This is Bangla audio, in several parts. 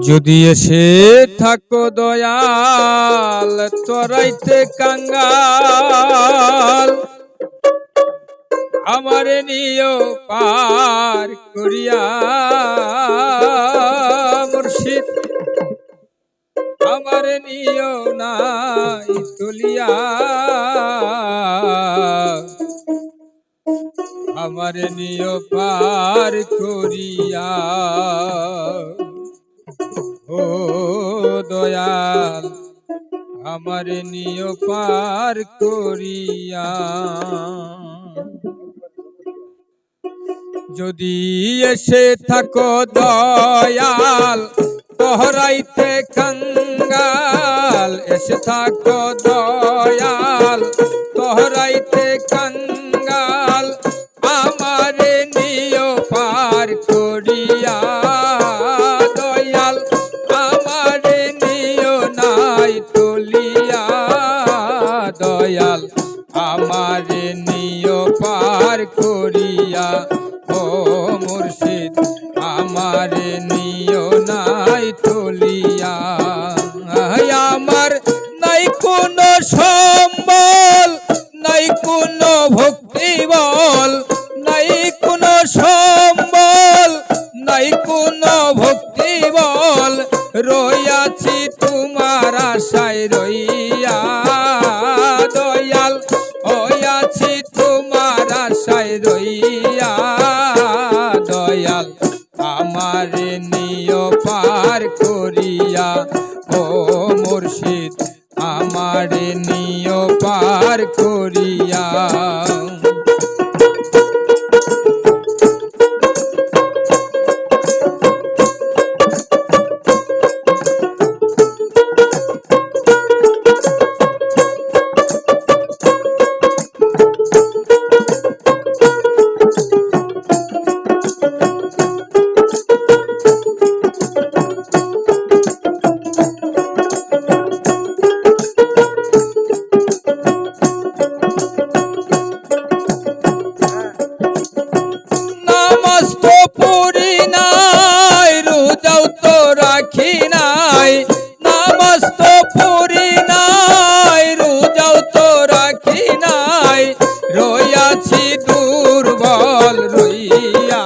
যদি এসে থাকো দয়াল তোরাইতে কাঙ্গাল। আমারে নিও পার করিয়া মুর্শিদ। আমার নিয় নাই তুলিয়া। আমারে নিয় পার করিয়া ও দয়াল, আমার নিয় পার করিয়া। যদি এসে থাকো দয়াল তোহরাইতে কঙ্গাল। এসে থাকো দয়াল তোহরাইতে কঙ্গাল। আমারে নিয় পার করিয়া, ও মুর্শিদ, আমারে নিয় নাই তুলিয়া। আমার, নাই কোনো সম্বল, নাই কোনো ভক্তি বল, নাই কোনো সম্বল, নাই কোনো ভক্তি বল, রইয়াছি তোমার আশায় রইয়া। মুর্শিদ আমার নিয় পার করিয়া। পড়ি নাই, রোজাও তো রাখি নাই, নামাজ তো পড়ি নাই, রোজাও তো রাখি নাই। রইয়াছি দুর্বল, রইয়া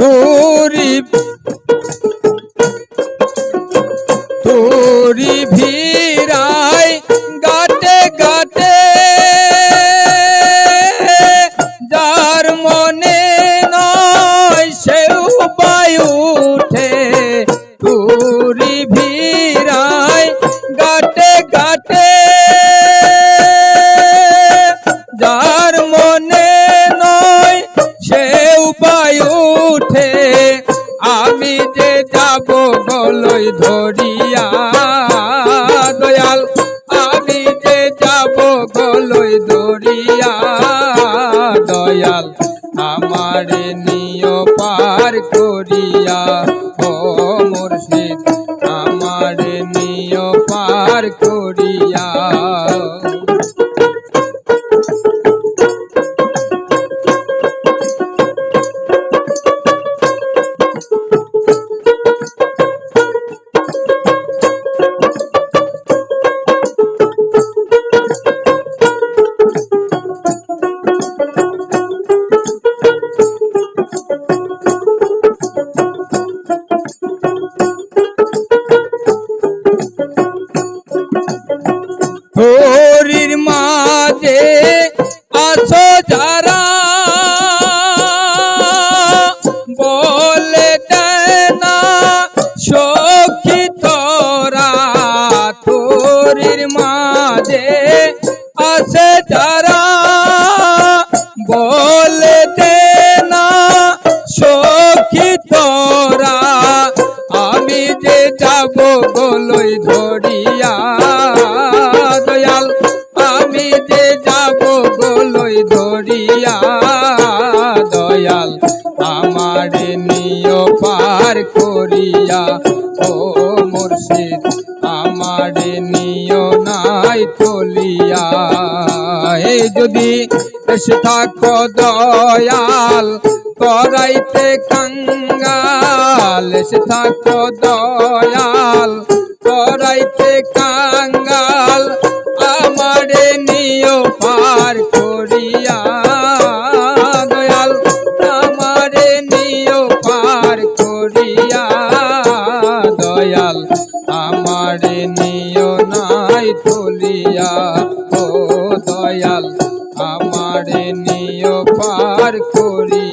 তোরি তোরি ভিড়াই গাটে গাটে। যার মনে নয় সেও পায় ধরিয়া দয়াল আমি যে যাব দয়াল আমার নিয় পার করিয়া। যাব বলই ধরিয়া, দয়াল, আমি যে যাব বলই ধরিয়া, দয়াল, আমার নিয় পার করিয়া, ও মুর্শিদ, আমার নিয় নাই তলিয়া এই যদি এসে দয়াল করাইতে কাঙ্গাল, এসে থাকো দয়াল আমারে নিও পার করিয়া